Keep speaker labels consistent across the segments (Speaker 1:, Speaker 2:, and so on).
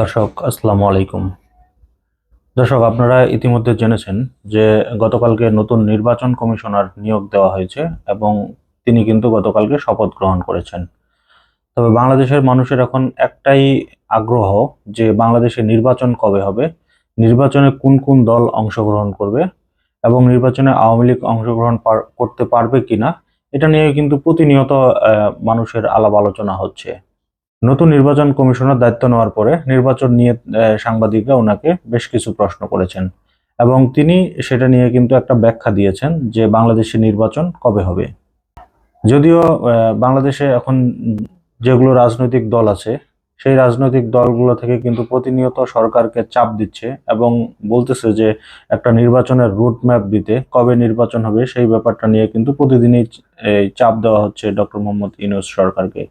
Speaker 1: দর্শক, আসসালামু আলাইকুম। দর্শক, আপনারা ইতিমধ্যে জেনেছেন যে গতকালকে নতুন নির্বাচন কমিশনার নিয়োগ দেওয়া হয়েছে এবং তিনি কিন্তু গতকালকে শপথ গ্রহণ করেছেন। তবে বাংলাদেশের মানুষের এখন একটাই আগ্রহ যে বাংলাদেশে নির্বাচন কবে হবে, নির্বাচনে কোন কোন দল অংশগ্রহণ করবে এবং নির্বাচনে আওয়ামী লীগ অংশগ্রহণ করতে পারবে কিনা, এটা নিয়ে কিন্তু প্রতিনিয়ত মানুষের আলাপ আলোচনা হচ্ছে। নতুন নির্বাচন কমিশনার দায়িত্ব নেওয়ার পরে নির্বাচন নিয়ে সাংবাদিকরা ওনাকে বেশ কিছু প্রশ্ন করেছেন এবং তিনি সেটা নিয়ে কিন্তু একটা ব্যাখ্যা দিয়েছেন যে বাংলাদেশে নির্বাচন কবে হবে। যদিও বাংলাদেশে এখন যেগুলো রাজনৈতিক দল আছে, সেই রাজনৈতিক দলগুলো থেকে কিন্তু প্রতিনিয়ত সরকারকে চাপ দিচ্ছে এবং বলতেছে যে একটা নির্বাচনের রুট ম্যাপ দিতে কবে নির্বাচন হবে সেই ব্যাপারটা নিয়ে কিন্তু প্রতিদিনই চাপ দেওয়া হচ্ছে ডক্টর মোহাম্মদ ইউনূস সরকারকে।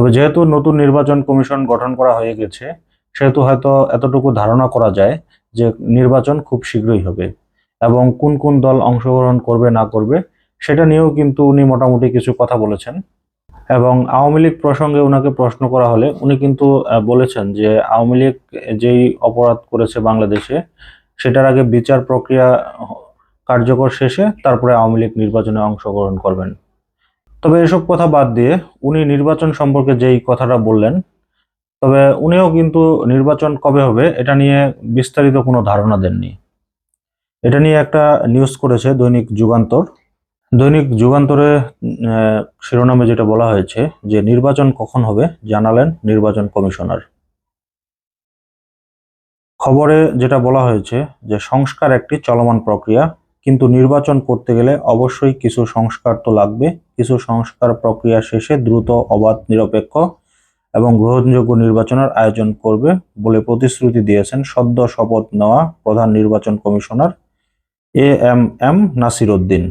Speaker 1: তবে যেহেতু নতুন নির্বাচন কমিশন গঠন করা হয়ে গেছে, সেহেতু হয়তো এতটুকু ধারণা করা যায় যে নির্বাচন খুব শীঘ্রই হবে এবং কোন কোন দল অংশগ্রহণ করবে, না করবে, সেটা নিয়েও কিন্তু উনি মোটামুটি কিছু কথা বলেছেন। এবং আওয়ামী লীগ প্রসঙ্গে ওনাকে প্রশ্ন করা হলে উনি কিন্তু বলেছেন যে আওয়ামী লীগ যেই অপরাধ করেছে বাংলাদেশে, সেটার আগে বিচার প্রক্রিয়া কার্যকর শেষে তারপরে আওয়ামী লীগ নির্বাচনে অংশগ্রহণ করবেন। তবে এসব কথা বাদ দিয়ে উনি নির্বাচন সম্পর্কে যেই কথাটা বললেন, তবে উনিও কিন্তু নির্বাচন কবে হবে এটা নিয়ে বিস্তারিত কোনো ধারণা দেননি। এটা নিয়ে একটা নিউজ করেছে দৈনিক যুগান্তর। দৈনিক যুগান্তরে শিরোনামে যেটা বলা হয়েছে যে নির্বাচন কখন হবে জানালেন নির্বাচন কমিশনার। খবরে যেটা বলা হয়েছে যে সংস্কার একটি চলমান প্রক্রিয়া কিন্তু নির্বাচন করতে গেলে অবশ্যই কিছু সংস্কার তো লাগবে। কিছু সংস্কার প্রক্রিয়া শেষে দ্রুত অবাধ, নিরপেক্ষ এবং গ্রহণযোগ্য নির্বাচনের আয়োজন করবে বলে প্রতিশ্রুতি দিয়েছেন সদ্য শপথ নেওয়া প্রধান নির্বাচন commissioner A M M Nasir Uddin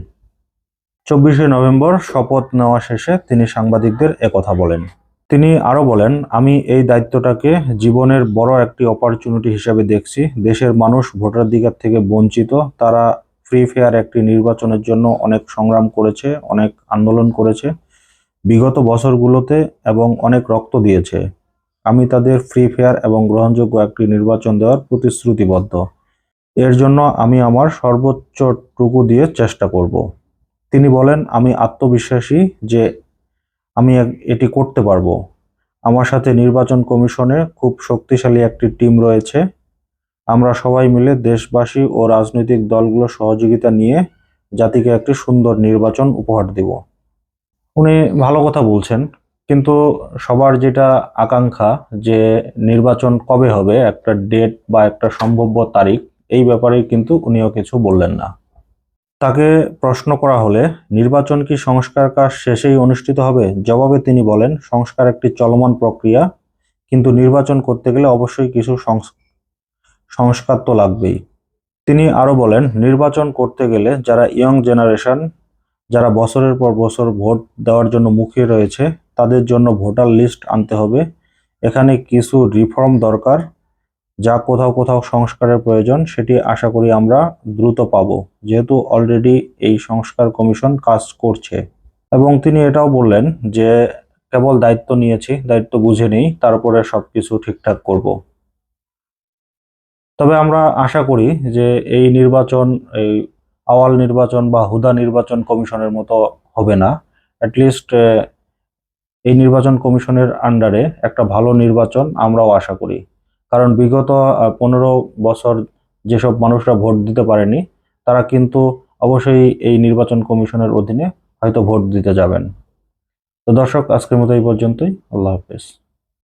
Speaker 1: চব্বিশে নভেম্বর শপথ নেওয়া শেষে তিনি সাংবাদিকদের একথা বলেন। তিনি আরও বলেন, আমি এই দায়িত্বটাকে জীবনের বড় একটি অপরচুনিটি হিসেবে দেখছি। দেশের মানুষ ভোটাধিকার থেকে বঞ্চিত। তারা ফ্রি ফেয়ার একটি নির্বাচনের জন্য অনেক সংগ্রাম করেছে, অনেক আন্দোলন করেছে, বিগত বছরগুলোতে এবং অনেক রক্ত দিয়েছে। আমি তাদের ফ্রি ফেয়ার এবং গ্রহণযোগ্য একটি নির্বাচন দেওয়ার প্রতিশ্রুতিবদ্ধ। এর জন্য আমি আমার সর্বোচ্চটুকু দিয়ে চেষ্টা করব। তিনি বলেন, আমি আত্মবিশ্বাসী যে আমি এটি করতে পারব। আমার সাথে নির্বাচন কমিশনে খুব শক্তিশালী একটি টিম রয়েছে। আমরা সবাই মিলে দেশবাসী ও রাজনৈতিক দলগুলো সহযোগিতা নিয়ে জাতিকে একটি সুন্দর নির্বাচন উপহার দেব। উনি ভালো কথা বলছেন, কিন্তু সবার যেটা আকাঙ্ক্ষা যে নির্বাচন কবে হবে, একটা ডেট বা একটা সম্ভাব্য তারিখ, এই ব্যাপারে কিন্তু উনিও কিছু বললেন না। তাকে প্রশ্ন করা হলে, নির্বাচন কি সংস্কার কাজ শেষেই অনুষ্ঠিত হবে? জবাবে তিনি বলেন, সংস্কার একটি চলমান প্রক্রিয়া, কিন্তু নির্বাচন করতে গেলে অবশ্যই কিছু সংস্কার তো লাগবেই। তিনি আরও বলেন, নির্বাচন করতে গেলে যারা ইয়ং জেনারেশন, যারা বছরের পর বছর ভোট দেওয়ার জন্য মুখিয়ে রয়েছে, তাদের জন্য ভোটার লিস্ট আনতে হবে। এখানে কিছু রিফর্ম দরকার, যা কোথাও কোথাও সংস্কারের প্রয়োজন, সেটি আশা করি আমরা দ্রুত পাবো, যেহেতু অলরেডি এই সংস্কার কমিশন কাজ করছে। এবং তিনি এটাও বললেন যে, কেবল দায়িত্ব নিয়েছি, দায়িত্ব বুঝে নেই, তারপরে সবকিছু ঠিকঠাক করব। তবে আমরা আশা করি যে এই নির্বাচন, এই আওয়াল নির্বাচন বা হুদা নির্বাচন কমিশনের মতো হবে না। অ্যাটলিস্ট এই নির্বাচন কমিশনের আন্ডারে একটা ভালো নির্বাচন আমরাও আশা করি। কারণ বিগত পনেরো বছর যেসব মানুষরা ভোট দিতে পারেনি, তারা কিন্তু অবশ্যই এই নির্বাচন কমিশনের অধীনে হয়তো ভোট দিতে যাবেন। তো দর্শক, আজকের মতো এই পর্যন্তই। আল্লাহ হাফেজ।